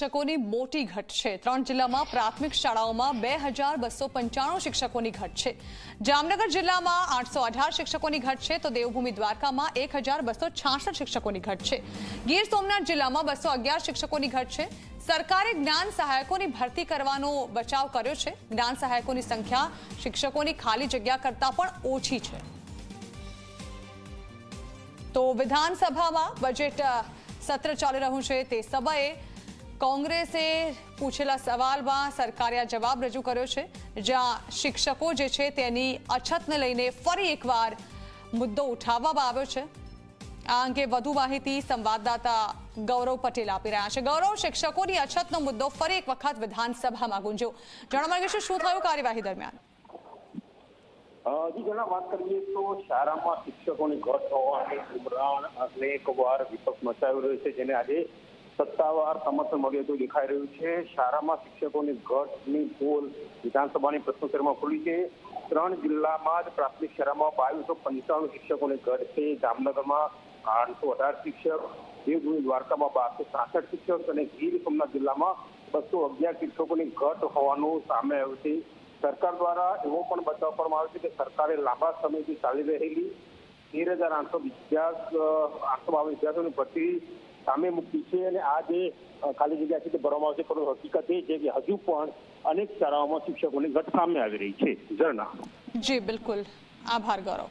શિક્ષકોની મોટી ઘટ છે. ત્રણ જિલ્લામાં પ્રાથમિક શાળાઓમાં બે હજાર બસો પંચાણું શિક્ષકોની ઘટ છે. જામનગર જિલ્લામાં આઠસો અઢાર શિક્ષકોની ઘટ છે તો દેવભૂમિ દ્વારકામાં એક હજાર બસો છાસઠ શિક્ષકોની ઘટ છે. ગીર સોમનાથ જિલ્લામાં બસો અગિયાર શિક્ષકોની ઘટ છે. સરકારે જ્ઞાન સહાયકોની ભરતી કરવાનો બચાવ કર્યો છે. જ્ઞાન સહાયકોની સંખ્યા શિક્ષકોની ખાલી જગ્યા કરતાં પણ ઓછી છે. તો વિધાનસભામાં બજેટ સત્ર ચાલી રહ્યું છે તે સમયે કોંગ્રેસે પૂછેલા સવાલમાં સરકારે આ જવાબ રજૂ કર્યો છે, જ્યાં શિક્ષકો જે છે તેની અછતને લઈને ફરી એકવાર મુદ્દો ઉઠાવવામાં આવ્યો છે. આ અંગે વધુ માહિતી સંવાદદાતા ગૌરવ પટેલ આપી રહ્યા છે. ગૌરવ, શિક્ષકોની અછતનો મુદ્દો ફરી એક વખત વિધાનસભામાં ગુંજ્યો. જાણવા માંગીશું શું થયું કાર્યવાહી દરમિયાન? વાત કરીએ તો શાળામાં શિક્ષકોની ઘટ હોવાની ઉમરાણ અનેક વાર વિપક્ષ મચાવી રહ્યો છે, જેને આજે સત્તાવાર સમર્થન મળ્યું હતું, દેખાઈ રહ્યું છે. શાળામાં શિક્ષકોની ઘટની પોલ વિધાનસભાની પ્રશ્નોત્તરીમાં ખુલી છે. ત્રણ જિલ્લામાં જ પ્રાથમિક શાળામાં બાવીસો પંચાણું શિક્ષકોની ઘટ છે. જામનગરમાં આઠસો અઢાર શિક્ષક, દેવભૂમિ દ્વારકામાં બારસો સાસઠ શિક્ષક અને ગીર સોમનાથ જિલ્લામાં બસો અગિયાર શિક્ષકોની ઘટ હોવાનું સામે આવ્યું છે. સરકાર દ્વારા એવો પણ બતાવવામાં આવ્યો છે કે સરકારે લાંબા સમયથી ચાલી રહેલી તેર હજાર આઠસો વિદ્યાર્થ આઠસો બાવીસ વિદ્યાર્થીઓની ભરતી સામે મૂકી છે અને આ જે ખાલી જગ્યા છે તે ભરવામાં આવશે, પરંતુ હકીકત એ છે કે હજુ પણ અનેક શાળાઓમાં શિક્ષકોની ઘટ સામે આવી રહી છે. ઝરણા જી, બિલકુલ. આભાર, ગૌરવ.